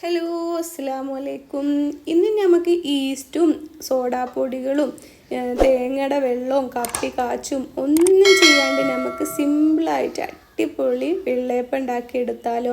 Hello അസ്സാം വലൈക്കും ഇന്ന് നമുക്ക് ഈസ്റ്റും സോഡാപ്പൊടികളും തേങ്ങയുടെ വെള്ളവും കപ്പി കാച്ചും ഒന്നും ചെയ്യാണ്ട് നമുക്ക് സിമ്പിളായിട്ട് അടിപൊളി വെള്ളയപ്പം ഉണ്ടാക്കിയെടുത്താലോ.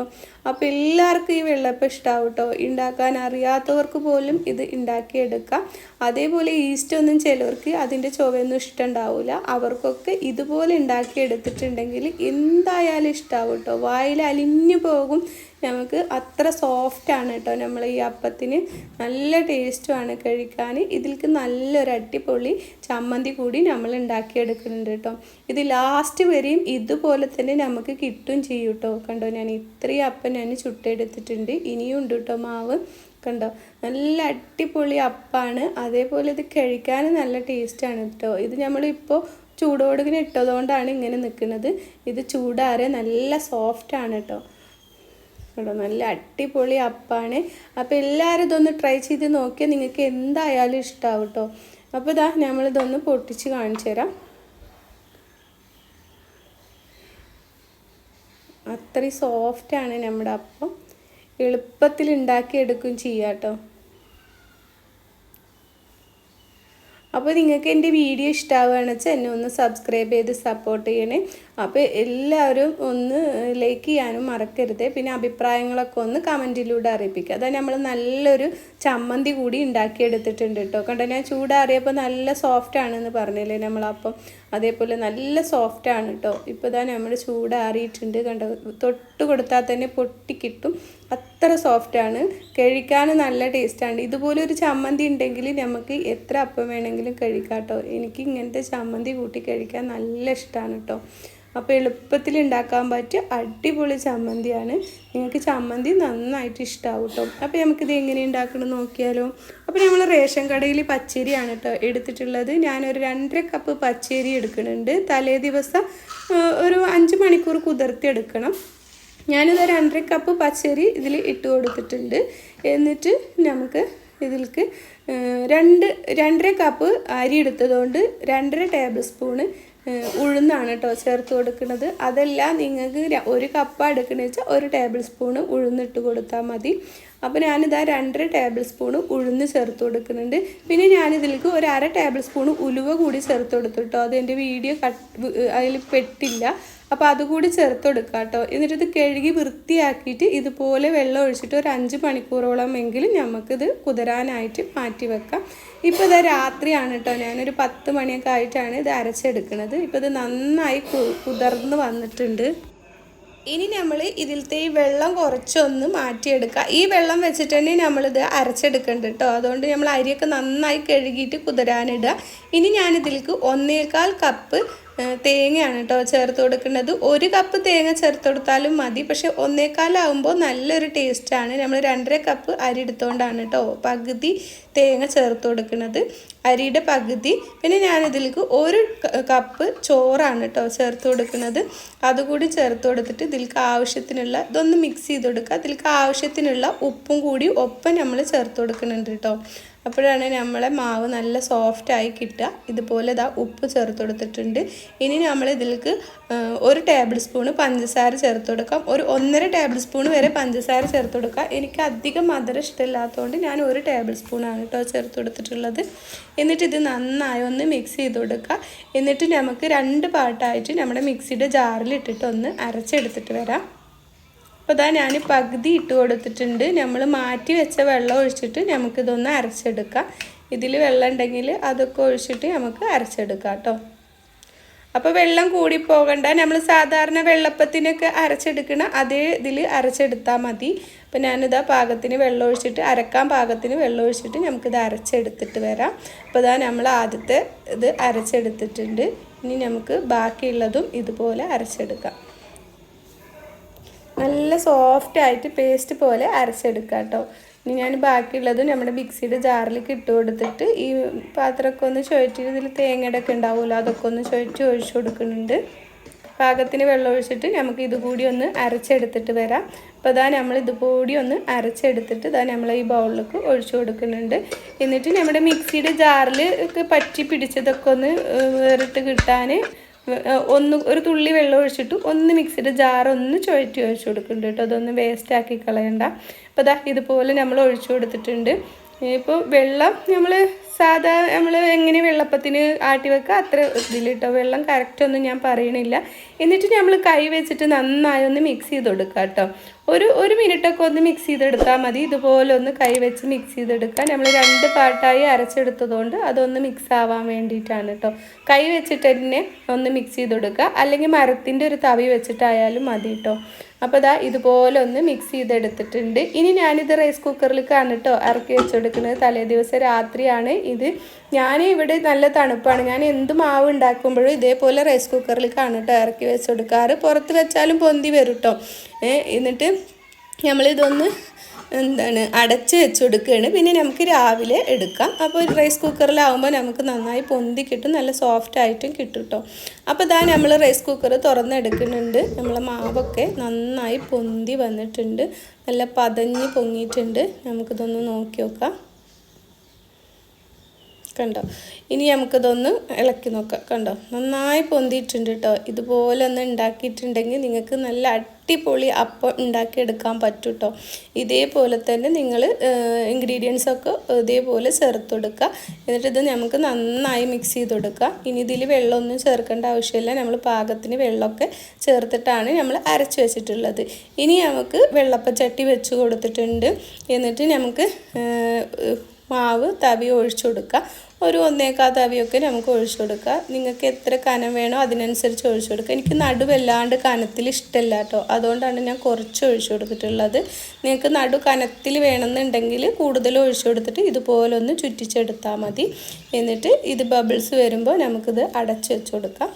അപ്പോൾ എല്ലാവർക്കും ഈ വെള്ളയപ്പം ഇഷ്ടമാവും കേട്ടോ ഉണ്ടാക്കാൻ അറിയാത്തവർക്ക് പോലും ഇത് ഉണ്ടാക്കിയെടുക്കാം അതേപോലെ ഈസ്റ്റ് ഒന്നും ചിലവർക്ക് അതിന്റെ ചുവയൊന്നും ഇഷ്ടമുണ്ടാവില്ല അവർക്കൊക്കെ ഇതുപോലെ ഉണ്ടാക്കിയെടുത്തിട്ടുണ്ടെങ്കിൽ എന്തായാലും ഇഷ്ടമാവും കേട്ടോ വായിൽ അലിഞ്ഞു പോകും. നമുക്ക് അത്ര സോഫ്റ്റ് ആണ് കേട്ടോ നമ്മൾ ഈ അപ്പത്തിന്. നല്ല ടേസ്റ്റുമാണ് കഴിക്കാൻ. ഇതിൽക്ക് നല്ലൊരു അടിപൊളി ചമ്മന്തി കൂടി നമ്മൾ ഉണ്ടാക്കിയെടുക്കുന്നുണ്ട് കേട്ടോ. ഇത് ലാസ്റ്റ് വരെയും ഇതുപോലെ തന്നെ നമുക്ക് കിട്ടും ചെയ്യും കേട്ടോ. കണ്ടോ ഞാൻ ഇത്രയും അപ്പം ഞാൻ ചുട്ടെടുത്തിട്ടുണ്ട്. ഇനിയും ഉണ്ട് കേട്ടോ മാവ്. കണ്ടോ നല്ല അടിപൊളി അപ്പാണ്. അതേപോലെ ഇത് കഴിക്കാൻ നല്ല ടേസ്റ്റാണ് കേട്ടോ. ഇത് നമ്മളിപ്പോൾ ചൂടോടുകിന് ഇട്ടതുകൊണ്ടാണ് ഇങ്ങനെ നിൽക്കുന്നത്. ഇത് ചൂടാറെ നല്ല സോഫ്റ്റാണ് കേട്ടോ. കേട്ടോ. നല്ല അടിപൊളി അപ്പാണ്. അപ്പോൾ എല്ലാവരും ഇതൊന്ന് ട്രൈ ചെയ്ത് നോക്കിയാൽ നിങ്ങൾക്ക് എന്തായാലും ഇഷ്ടമാവും കേട്ടോ അപ്പോൾ ഇതാ നമ്മളിതൊന്ന് പൊട്ടിച്ച് കാണിച്ചു തരാം. അത്രയും സോഫ്റ്റാണ് നമ്മുടെ അപ്പം. എളുപ്പത്തിൽ ഉണ്ടാക്കിയെടുക്കും ചെയ്യാം കേട്ടോ അപ്പോൾ നിങ്ങൾക്ക് എന്റെ വീഡിയോ ഇഷ്ടമാവുകയാണെന്ന് വെച്ചാൽ എന്നെ ഒന്ന് സബ്സ്ക്രൈബ് ചെയ്ത് സപ്പോർട്ട് ചെയ്യണേ. അപ്പോൾ എല്ലാവരും ഒന്ന് ലൈക്ക് ചെയ്യാനും മറക്കരുത്. പിന്നെ അഭിപ്രായങ്ങളൊക്കെ ഒന്ന് കമന്റിലൂടെ അറിയിപ്പിക്കുക അതായത് നമ്മൾ നല്ലൊരു ചമ്മന്തി കൂടി ഉണ്ടാക്കിയെടുത്തിട്ടുണ്ട് കേട്ടോ. കണ്ടോ? ഞാൻ ചൂടാറിയപ്പോൾ നല്ല സോഫ്റ്റ് ആണെന്ന് പറഞ്ഞില്ലേ നമ്മളപ്പം അതേപോലെ നല്ല സോഫ്റ്റ് ആണ് കേട്ടോ. ഇപ്പോൾ ഇതാ നമ്മൾ ചൂടാറിയിട്ടുണ്ട് കണ്ടോ? തൊട്ട് കൊടുത്താൽ തന്നെ പൊട്ടിക്കിട്ടും അത്ര സോഫ്റ്റ് ആണ്. കഴിക്കാൻ നല്ല ടേസ്റ്റാണ് ഇതുപോലെ ഒരു ചമ്മന്തി ഉണ്ടെങ്കിൽ നമുക്ക് എത്ര അപ്പം വേണമെങ്കിലും കഴിക്കാം കേട്ടോ എനിക്ക് ഇങ്ങനത്തെ ചമ്മന്തി കൂട്ടി കഴിക്കാൻ നല്ല ഇഷ്ടമാണ് കേട്ടോ അപ്പോൾ എളുപ്പത്തിൽ ഉണ്ടാക്കാൻ പറ്റിയ അടിപൊളി ചമ്മന്തിയാണ്. നിങ്ങൾക്ക് ചമ്മന്തി നന്നായിട്ട് ഇഷ്ടമാവും കേട്ടോ അപ്പോൾ നമുക്കിത് എങ്ങനെ ഉണ്ടാക്കണം നോക്കിയാലോ. അപ്പോൾ നമ്മൾ റേഷൻ കടയിൽ പച്ചരിയാണ് കേട്ടോ എടുത്തിട്ടുള്ളത്. ഞാനൊരു രണ്ടര കപ്പ് പച്ചരി എടുക്കുന്നുണ്ട്. തലേ ദിവസം ഒരു അഞ്ച് മണിക്കൂർ കുതിർത്തി എടുക്കണം. ഞാനിത് രണ്ടര കപ്പ് പച്ചരി ഇതിൽ ഇട്ട് കൊടുത്തിട്ടുണ്ട്. എന്നിട്ട് നമുക്ക് ഇതിലേക്ക് രണ്ട് രണ്ടര കപ്പ് അരി എടുത്തതുകൊണ്ട് രണ്ടര ടേബിൾ സ്പൂണ് ഉഴുന്നാണ് കേട്ടോ ചേർത്ത് കൊടുക്കുന്നത്. അതെല്ലാം നിങ്ങൾക്ക് ഒരു കപ്പ് എടുക്കണമെന്ന് വെച്ചാൽ ഒരു ടേബിൾ സ്പൂണ് ഉഴുന്നിട്ട് കൊടുത്താൽ മതി. അപ്പോൾ ഞാനിതാ രണ്ടര ടേബിൾ സ്പൂണ് ഉഴുന്ന് ചേർത്ത് കൊടുക്കുന്നുണ്ട്. പിന്നെ ഞാനിതിലേക്ക് ഒരു അര ടേബിൾ സ്പൂണ് ഉലുവ കൂടി ചേർത്ത് കൊടുത്തു കേട്ടോ അതെന്റെ വീഡിയോ കട്ട് അതിൽ പെട്ടില്ല. അപ്പോൾ അതുകൂടി ചേർത്ത് കൊടുക്കുക കേട്ടോ എന്നിട്ട് ഇത് കഴുകി വൃത്തിയാക്കിയിട്ട് ഇതുപോലെ വെള്ളം ഒഴിച്ചിട്ട് ഒരു അഞ്ച് മണിക്കൂറോളം എങ്കിലും നമുക്കിത് കുതിരാനായിട്ട് മാറ്റി വെക്കാം. ഇപ്പോൾ ഇത് രാത്രിയാണ് കേട്ടോ ഞാനൊരു പത്ത് മണിയൊക്കെ ആയിട്ടാണ് ഇത് അരച്ചെടുക്കുന്നത് ഇപ്പോൾ ഇത് നന്നായി കുതിർന്ന് വന്നിട്ടുണ്ട്. ഇനി നമ്മൾ ഇതിലത്തെ ഈ വെള്ളം കുറച്ചൊന്ന് മാറ്റിയെടുക്കുക. ഈ വെള്ളം വെച്ചിട്ട് തന്നെ നമ്മളിത് അരച്ചെടുക്കേണ്ടത് കേട്ടോ അതുകൊണ്ട് നമ്മൾ അരിയൊക്കെ നന്നായി കഴുകിയിട്ട് കുതിരാനിടുക. ഇനി ഞാനിതിലേക്ക് ഒന്നേകാൽ കപ്പ് തേങ്ങയാണ് കേട്ടോ ചേർത്ത് കൊടുക്കുന്നത്. ഒരു കപ്പ് തേങ്ങ ചേർത്ത് കൊടുത്താലും മതി. പക്ഷെ ഒന്നേകാലാവുമ്പോൾ നല്ലൊരു ടേസ്റ്റാണ്. നമ്മൾ രണ്ടര കപ്പ് അരി എടുത്തുകൊണ്ടാണ് കേട്ടോ പകുതി തേങ്ങ ചേർത്ത് കൊടുക്കുന്നത്. അരിയുടെ പകുതി. പിന്നെ ഞാനിതിലേക്ക് ഒരു കപ്പ് ചോറാണ് കേട്ടോ ചേർത്ത് കൊടുക്കുന്നത്. അതുകൂടി ചേർത്ത് കൊടുത്തിട്ട് ഇതിലേക്ക് ആവശ്യത്തിനുള്ള ഇതൊന്ന് മിക്സ് ചെയ്ത് കൊടുക്കുക. ഇതിലേക്ക് ആവശ്യത്തിനുള്ള ഉപ്പും കൂടി ഒപ്പം നമ്മൾ ചേർത്ത് കൊടുക്കുന്നുണ്ട് കേട്ടോ അപ്പോഴാണ് നമ്മളെ മാവ് നല്ല സോഫ്റ്റായി കിട്ടുക. ഇതുപോലെ ഇതാ ഉപ്പ് ചേർത്ത് കൊടുത്തിട്ടുണ്ട്. ഇനി നമ്മൾ ഇതിലേക്ക് ഒരു ടേബിൾ സ്പൂണ് പഞ്ചസാര ചേർത്ത് കൊടുക്കാം. ഒരു ഒന്നര ടേബിൾ സ്പൂൺ വരെ പഞ്ചസാര ചേർത്ത് കൊടുക്കാം എനിക്ക് അധികം മധുരം ഇഷ്ടമില്ലാത്തതുകൊണ്ട് ഞാൻ ഒരു ടേബിൾ സ്പൂണാണ് കേട്ടോ ചേർത്ത് കൊടുത്തിട്ടുള്ളത്. എന്നിട്ട് ഇത് നന്നായി ഒന്ന് മിക്സ് ചെയ്ത് കൊടുക്കുക. എന്നിട്ട് നമുക്ക് രണ്ട് പാട്ടായിട്ട് നമ്മുടെ മിക്സിയുടെ ജാറിൽ ഇട്ടിട്ട് ഒന്ന് അരച്ചെടുത്തിട്ട് വരാം. അപ്പോൾ ഇതാ ഞാൻ പകുതി ഇട്ട് കൊടുത്തിട്ടുണ്ട്. നമ്മൾ മാറ്റി വെച്ച വെള്ളം ഒഴിച്ചിട്ട് നമുക്കിതൊന്ന് അരച്ചെടുക്കാം. ഇതിൽ വെള്ളം ഉണ്ടെങ്കിൽ അതൊക്കെ ഒഴിച്ചിട്ട് നമുക്ക് അരച്ചെടുക്കാം കേട്ടോ അപ്പോൾ വെള്ളം കൂടി പോകണ്ട. നമ്മൾ സാധാരണ വെള്ളപ്പത്തിനൊക്കെ അരച്ചെടുക്കണ അതേ ഇതിൽ അരച്ചെടുത്താൽ മതി. അപ്പോൾ ഞാനിതാ പാകത്തിന് വെള്ളം ഒഴിച്ചിട്ട് അരക്കാൻ പാകത്തിന് വെള്ളം ഒഴിച്ചിട്ട് നമുക്കിത് അരച്ചെടുത്തിട്ട് വരാം. അപ്പോൾ ഇതാ നമ്മൾ ആദ്യത്തെ ഇത് അരച്ചെടുത്തിട്ടുണ്ട്. ഇനി നമുക്ക് ബാക്കിയുള്ളതും ഇതുപോലെ അരച്ചെടുക്കാം. നല്ല സോഫ്റ്റ് ആയിട്ട് പേസ്റ്റ് പോലെ അരച്ചെടുക്കുക കേട്ടോ ഇനി ഞാൻ ബാക്കിയുള്ളത് നമ്മുടെ മിക്സിയുടെ ജാറിലേക്ക് ഇട്ട് കൊടുത്തിട്ട് ഈ പാത്രമൊക്കെ ഒന്ന് ചുഴറ്റിട്ട് ഇതിൽ തേങ്ങയുടെ ഒക്കെ ഉണ്ടാവുമല്ലോ അതൊക്കെ ഒന്ന് ചുഴറ്റി ഒഴിച്ചു കൊടുക്കുന്നുണ്ട്. പാകത്തിന് വെള്ളം ഒഴിച്ചിട്ട് നമുക്ക് ഇതുകൂടി ഒന്ന് അരച്ചെടുത്തിട്ട് വരാം. അപ്പോൾ ഇതാ നമ്മൾ ഇതുകൂടി ഒന്ന് അരച്ചെടുത്തിട്ട് ഇതാ നമ്മൾ ഈ ബൗളിലേക്ക് ഒഴിച്ചു കൊടുക്കുന്നുണ്ട്. എന്നിട്ട് നമ്മുടെ മിക്സിയുടെ ജാറിൽ പറ്റി പിടിച്ചതൊക്കെ ഒന്ന് വേറിട്ട് കിട്ടാൻ ഒന്ന് ഒരു തുള്ളി വെള്ളം ഒഴിച്ചിട്ട് ഒന്ന് മിക്സിയുടെ ജാർ ഒന്ന് ചുഴറ്റി ഒഴിച്ചു കൊടുക്കുന്നുണ്ട് കേട്ടോ. അതൊന്ന് വേസ്റ്റ് ആക്കി കളയണ്ട. അപ്പോൾ അതാ ഇതുപോലെ നമ്മൾ ഒഴിച്ചു കൊടുത്തിട്ടുണ്ട്. ഇപ്പോൾ വെള്ളം നമ്മൾ സാധാ നമ്മൾ എങ്ങനെ വെള്ളപ്പത്തിന് ആട്ടി വെക്കുക അത്ര ഇതിൽ കേട്ടോ വെള്ളം കറക്റ്റൊന്നും ഞാൻ പറയണില്ല. എന്നിട്ട് നമ്മൾ കൈ വെച്ചിട്ട് നന്നായി ഒന്ന് മിക്സ് ചെയ്ത് കൊടുക്കുക കേട്ടോ ഒരു ഒരു മിനിറ്റൊക്കെ ഒന്ന് മിക്സ് ചെയ്തെടുത്താൽ മതി. ഇതുപോലെ ഒന്ന് കൈ വെച്ച് മിക്സ് ചെയ്തെടുക്കുക നമ്മൾ രണ്ട് പാട്ടായി അരച്ചെടുത്തതുകൊണ്ട് അതൊന്ന് മിക്സ് ആവാൻ വേണ്ടിയിട്ടാണ് കേട്ടോ കൈ വെച്ചിട്ട് തന്നെ ഒന്ന് മിക്സ് ചെയ്ത് കൊടുക്കുക അല്ലെങ്കിൽ മരത്തിന്റെ ഒരു തവി വെച്ചിട്ടായാലും മതി കേട്ടോ അപ്പോൾ ഇതാ ഇതുപോലെ ഒന്ന് മിക്സ് ചെയ്തെടുത്തിട്ടുണ്ട്. ഇനി ഞാനിത് റൈസ് കുക്കറിലേക്കാണ് കേട്ടോ ഇറക്കി വെച്ചെടുക്കുന്നത് തലേ ദിവസം രാത്രിയാണ് ഇത്. ഞാൻ ഇവിടെ നല്ല തണുപ്പാണ്. ഞാൻ എന്ത് മാവ് ഉണ്ടാക്കുമ്പോഴും ഇതേപോലെ റൈസ് കുക്കറിലേക്കാണ് കേട്ടോ ഇറക്കി വെച്ചെടുക്കാറ് പുറത്ത് വെച്ചാലും പൊന്തി വരും കേട്ടോ എന്നിട്ട് നമ്മളിതൊന്ന് എന്താണ് അടച്ച് വെച്ച് കൊടുക്കുകയാണ് പിന്നെ നമുക്ക് രാവിലെ എടുക്കാം. അപ്പോൾ ഒരു റൈസ് കുക്കറിലാവുമ്പോൾ നമുക്ക് നന്നായി പൊന്തി കിട്ടും. നല്ല സോഫ്റ്റ് ആയിട്ടും കിട്ടും കേട്ടോ അപ്പോൾ ഇതാ നമ്മൾ റൈസ് കുക്കർ തുറന്നെടുക്കുന്നുണ്ട്. നമ്മളെ മാവൊക്കെ നന്നായി പൊന്തി വന്നിട്ടുണ്ട്. നല്ല പതഞ്ഞ് പൊങ്ങിയിട്ടുണ്ട്. നമുക്കിതൊന്ന് നോക്കി നോക്കാം. കണ്ടോ? ഇനി നമുക്കിതൊന്ന് ഇളക്കി നോക്കാം. കണ്ടോ? നന്നായി പൊന്തിയിട്ടുണ്ട് കേട്ടോ ഇതുപോലെ ഒന്ന് ഉണ്ടാക്കിയിട്ടുണ്ടെങ്കിൽ നിങ്ങൾക്ക് നല്ല അടിപൊളി അപ്പം ഉണ്ടാക്കിയെടുക്കാൻ പറ്റും കേട്ടോ ഇതേപോലെ തന്നെ നിങ്ങൾ ഇൻഗ്രീഡിയൻസ് ഒക്കെ ഇതേപോലെ ചേർത്ത് കൊടുക്കുക. എന്നിട്ട് ഇത് നമുക്ക് നന്നായി മിക്സ് ചെയ്ത് കൊടുക്കുക. ഇനി ഇതിൽ വെള്ളമൊന്നും ചേർക്കേണ്ട ആവശ്യമില്ല. നമ്മൾ പാകത്തിന് വെള്ളമൊക്കെ ചേർത്തിട്ടാണ് നമ്മൾ അരച്ച് വെച്ചിട്ടുള്ളത്. ഇനി നമുക്ക് വെള്ളപ്പച്ചട്ടി വെച്ച് കൊടുത്തിട്ടുണ്ട്. എന്നിട്ട് നമുക്ക് മാവ് തവി ഒഴിച്ചു കൊടുക്കുക. ഒരു ഒന്നേക്കാ തവിയൊക്കെ നമുക്ക് ഒഴിച്ചു കൊടുക്കുക. നിങ്ങൾക്ക് എത്ര കനം വേണോ അതിനനുസരിച്ച് ഒഴിച്ചു കൊടുക്കുക. എനിക്ക് നടുവല്ലാണ്ട് കനത്തിൽ ഇഷ്ടമല്ല കേട്ടോ. അതുകൊണ്ടാണ് ഞാൻ കുറച്ച് ഒഴിച്ചു കൊടുത്തിട്ടുള്ളത്. നിങ്ങൾക്ക് നടു കനത്തിൽ വേണമെന്നുണ്ടെങ്കിൽ കൂടുതൽ ഒഴിച്ചു കൊടുത്തിട്ട് ഇതുപോലെ ഒന്ന് ചുറ്റിച്ചെടുത്താൽ മതി. എന്നിട്ട് ഇത് ബബിൾസ് വരുമ്പോൾ നമുക്കിത് അടച്ചു വെച്ച് കൊടുക്കാം.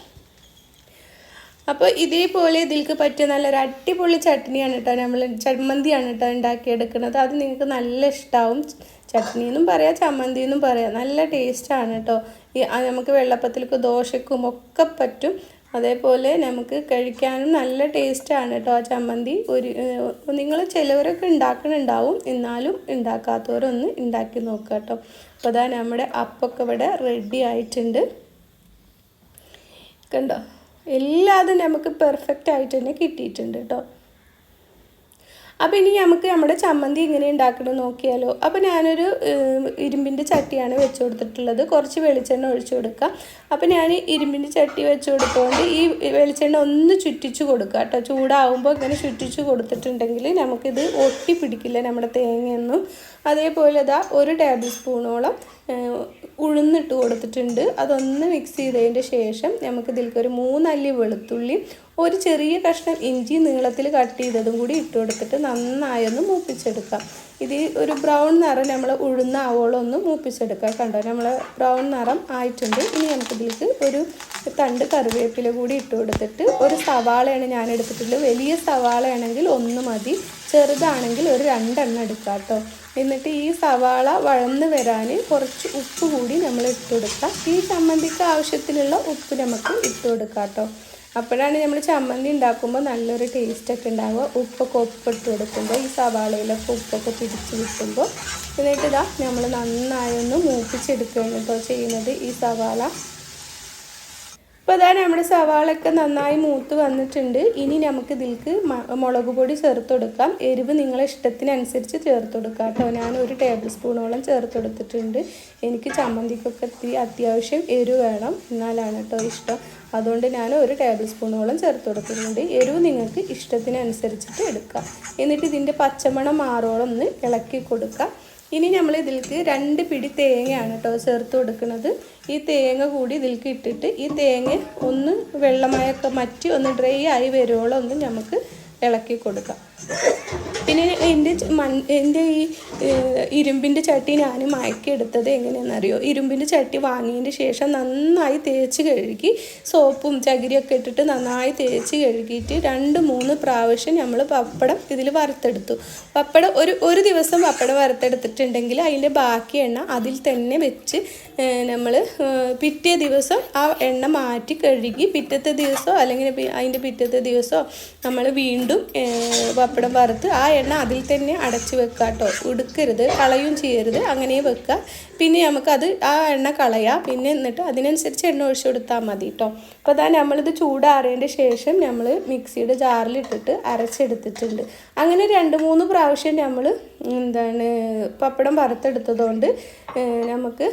അപ്പോൾ ഇതേപോലെ ഇതിൽക്ക് പറ്റിയ നല്ലൊരു അടിപൊളി ചട്നിയാണ് കേട്ടോ. നമ്മൾ ചമ്മന്തിയാണ് കേട്ടോ ഉണ്ടാക്കിയെടുക്കുന്നത്. അത് നിങ്ങൾക്ക് നല്ല ഇഷ്ടമാവും ചട്നി എന്നും പറയാം ചമ്മന്തി എന്നും പറയാം. നല്ല ടേസ്റ്റാണ് കേട്ടോ ഈ നമുക്ക് വെള്ളപ്പത്തിലേക്ക് ദോശക്കും ഒക്കെ പറ്റും. അതേപോലെ നമുക്ക് കഴിക്കാനും നല്ല ടേസ്റ്റാണ് കേട്ടോ ആ ചമ്മന്തി. ഒരു നിങ്ങൾ ചിലവരൊക്കെ ഉണ്ടാക്കണുണ്ടാവും. എന്നാലും ഉണ്ടാക്കാത്തവരൊന്ന് ഉണ്ടാക്കി നോക്കുക കേട്ടോ അപ്പോൾ അതാ നമ്മുടെ അപ്പൊക്കെ ഇവിടെ റെഡി ആയിട്ടുണ്ട്. കണ്ടോ? എല്ലാതും നമുക്ക് പെർഫെക്റ്റ് ആയിട്ട് തന്നെ കിട്ടിയിട്ടുണ്ട് കേട്ടോ അപ്പോൾ ഇനി നമുക്ക് നമ്മുടെ ചമ്മന്തി എങ്ങനെ ഉണ്ടാക്കണം നോക്കിയാലോ. അപ്പോൾ ഞാനൊരു ഇരുമ്പിന്റെ ചട്ടിയാണ് വെച്ച് കൊടുത്തിട്ടുള്ളത്. കുറച്ച് വെളിച്ചെണ്ണ ഒഴിച്ചു കൊടുക്കാം. അപ്പോൾ ഞാൻ ഇരുമ്പിന്റെ ചട്ടി വെച്ച് കൊടുത്തുകൊണ്ട് ഈ വെളിച്ചെണ്ണ ഒന്ന് ചുറ്റിച്ച് കൊടുക്കുക കേട്ടോ. ചൂടാവുമ്പോൾ ഇങ്ങനെ ചുറ്റിച്ച് കൊടുത്തിട്ടുണ്ടെങ്കിൽ നമുക്കിത് ഒട്ടി പിടിക്കില്ല നമ്മുടെ തേങ്ങയൊന്നും. അതേപോലെ ഇതാ ഒരു ടേബിൾ സ്പൂണോളം ഉഴുന്നിട്ട് കൊടുത്തിട്ടുണ്ട്. അതൊന്ന് മിക്സ് ചെയ്തതിന്റെ ശേഷം നമുക്ക് ഇതിലേക്ക് ഒരു മൂന്നല്ലി വെളുത്തുള്ളി ഒരു ചെറിയ കഷ്ണം ഇഞ്ചി നീളത്തിൽ കട്ട് ചെയ്തതും കൂടി ഇട്ട് കൊടുത്തിട്ട് നന്നായൊന്ന് മൂപ്പിച്ചെടുക്കാം. ഇത് ഒരു ബ്രൗൺ നിറം നമ്മൾ ഉഴുന്ന ആവോളം ഒന്ന് മൂപ്പിച്ചെടുക്കാം കണ്ടോ? നമ്മൾ ബ്രൗൺ നിറം ആയിട്ടുണ്ട്. ഇനി നമുക്കിതിലേക്ക് ഒരു തണ്ട് കറിവേപ്പില കൂടി ഇട്ട് കൊടുത്തിട്ട് ഒരു സവാളയാണ് ഞാൻ എടുത്തിട്ടുള്ളത്. വലിയ സവാളയാണെങ്കിൽ ഒന്ന് മതി ചെറുതാണെങ്കിൽ ഒരു രണ്ടെണ്ണം എടുക്കാം കേട്ടോ. എന്നിട്ട് ഈ സവാള വഴന്ന് വരാൻ കുറച്ച് ഉപ്പ് കൂടി നമ്മൾ ഇട്ട് കൊടുക്കാം. ഈ ചമ്മന്തിക്ക് ആവശ്യത്തിനുള്ള ഉപ്പ് നമുക്ക് ഇട്ട് കൊടുക്കാം കേട്ടോ. അപ്പോഴാണ് നമ്മൾ ചമ്മന്തി ഉണ്ടാക്കുമ്പോൾ നല്ലൊരു ടേസ്റ്റൊക്കെ ഉണ്ടാവുക. ഉപ്പൊക്കെ ഒപ്പിട്ട് കൊടുക്കുമ്പോൾ ഈ സവാളയിലൊക്കെ ഉപ്പൊക്കെ പിടിച്ച് കിട്ടുമ്പോൾ എന്നിട്ട് ഇതാ നമ്മൾ നന്നായി ഒന്ന് മൂപ്പിച്ചെടുക്കുകയാണ് ഇപ്പോൾ ചെയ്യുന്നത്. ഈ സവാള അപ്പോൾ അതാണ് നമ്മുടെ സവാളൊക്കെ നന്നായി മൂത്ത് വന്നിട്ടുണ്ട്. ഇനി നമുക്ക് ഇതിൽക്ക് മുളക് പൊടി ചേർത്ത് കൊടുക്കാം. എരിവ് നിങ്ങളെ ഇഷ്ടത്തിനനുസരിച്ച് ചേർത്ത് കൊടുക്കാം കേട്ടോ. ഞാൻ ഒരു ടേബിൾ സ്പൂണോളം ചേർത്ത് കൊടുത്തിട്ടുണ്ട്. എനിക്ക് ചമ്മന്തിക്കൊക്കെ അത്യാവശ്യം എരിവ് വേണം. എന്നാലാണ് കേട്ടോ ഇഷ്ടം. അതുകൊണ്ട് ഞാൻ ഒരു ടേബിൾ സ്പൂണോളം ചേർത്ത് കൊടുക്കുന്നുണ്ട് എരിവ് നിങ്ങൾക്ക് ഇഷ്ടത്തിനനുസരിച്ചിട്ട് എടുക്കാം. എന്നിട്ട് ഇതിന്റെ പച്ചമണം മാറോളം ഒന്ന് ഇളക്കി കൊടുക്കാം. ഇനി നമ്മൾ ഇതിലേക്ക് രണ്ട് പിടി തേങ്ങയാണ് കേട്ടോ ചേർത്ത് കൊടുക്കുന്നത്. ഈ തേങ്ങ കൂടി ഇതിലേക്ക് ഇട്ടിട്ട് ഈ തേങ്ങ ഒന്ന് വെള്ളമയൊക്കെ മറ്റി ഒന്ന് ഡ്രൈ ആയി വരുവോളം ഒന്ന് നമുക്ക് ഇളക്കി കൊടുക്കാം. പിന്നെ എന്റെ മൺ എന്റെ ഈ ഇരുമ്പിന്റെ ചട്ടി ഞാൻ മയക്കെടുത്തത് എങ്ങനെയാണെന്നറിയോ? ഇരുമ്പിന്റെ ചട്ടി വാങ്ങിയതിന്റെ ശേഷം നന്നായി തേച്ച് കഴുകി സോപ്പും ചകിരിയൊക്കെ ഇട്ടിട്ട് നന്നായി തേച്ച് കഴുകിയിട്ട് രണ്ട് മൂന്ന് പ്രാവശ്യം നമ്മൾ പപ്പടം ഇതിൽ വറുത്തെടുത്തു. പപ്പടം ഒരു ഒരു ദിവസം പപ്പടം വറുത്തെടുത്തിട്ടുണ്ടെങ്കിൽ അതിന്റെ ബാക്കി എണ്ണ അതിൽ തന്നെ വെച്ച് നമ്മൾ പിറ്റേ ദിവസം ആ എണ്ണ മാറ്റി കഴുകി പിറ്റത്തെ ദിവസമോ അല്ലെങ്കിൽ അതിന്റെ പിറ്റത്തെ ദിവസമോ നമ്മൾ വീണ്ടും പപ്പടം വറുത്ത് ആ എണ്ണ അതിൽ തന്നെ അടച്ചു വെക്കുക കേട്ടോ ഉടുക്കരുത് കളയും ചെയ്യരുത് അങ്ങനെ വെക്കുക പിന്നെ നമുക്കത് ആ എണ്ണ കളയാം. പിന്നെ എന്നിട്ട് അതിനനുസരിച്ച് എണ്ണ ഒഴിച്ചു കൊടുത്താൽ മതി കേട്ടോ അപ്പോൾ അതാ നമ്മളിത് ചൂടാറിയതിന്റെ ശേഷം നമ്മൾ മിക്സിയുടെ ജാറിലിട്ടിട്ട് അരച്ചെടുത്തിട്ടുണ്ട്. അങ്ങനെ രണ്ട് മൂന്ന് പ്രാവശ്യം നമ്മൾ എന്താണ് പപ്പടം വറുത്തെടുത്തതുകൊണ്ട് നമുക്ക്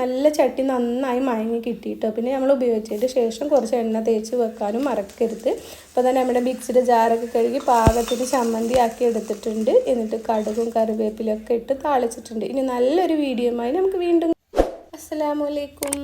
നല്ല ചട്ടി നന്നായി മയങ്ങി കിട്ടിയിട്ടോ പിന്നെ നമ്മൾ ഉപയോഗിച്ചതിന് ശേഷം കുറച്ച് എണ്ണ തേച്ച് വെക്കാനും മറക്കരുത്. അപ്പോൾ തന്നെ നമ്മുടെ മിക്സിയുടെ ജാറൊക്കെ കഴുകി പാകത്തിന് ചമ്മന്തി ആക്കി എടുത്തിട്ടുണ്ട്. എന്നിട്ട് കടുകും കറിവേപ്പിലൊക്കെ ഇട്ട് താളിച്ചിട്ടുണ്ട്. ഇനി നല്ലൊരു വീഡിയോയുമായി നമുക്ക് വീണ്ടും അസ്സലാമലൈക്കും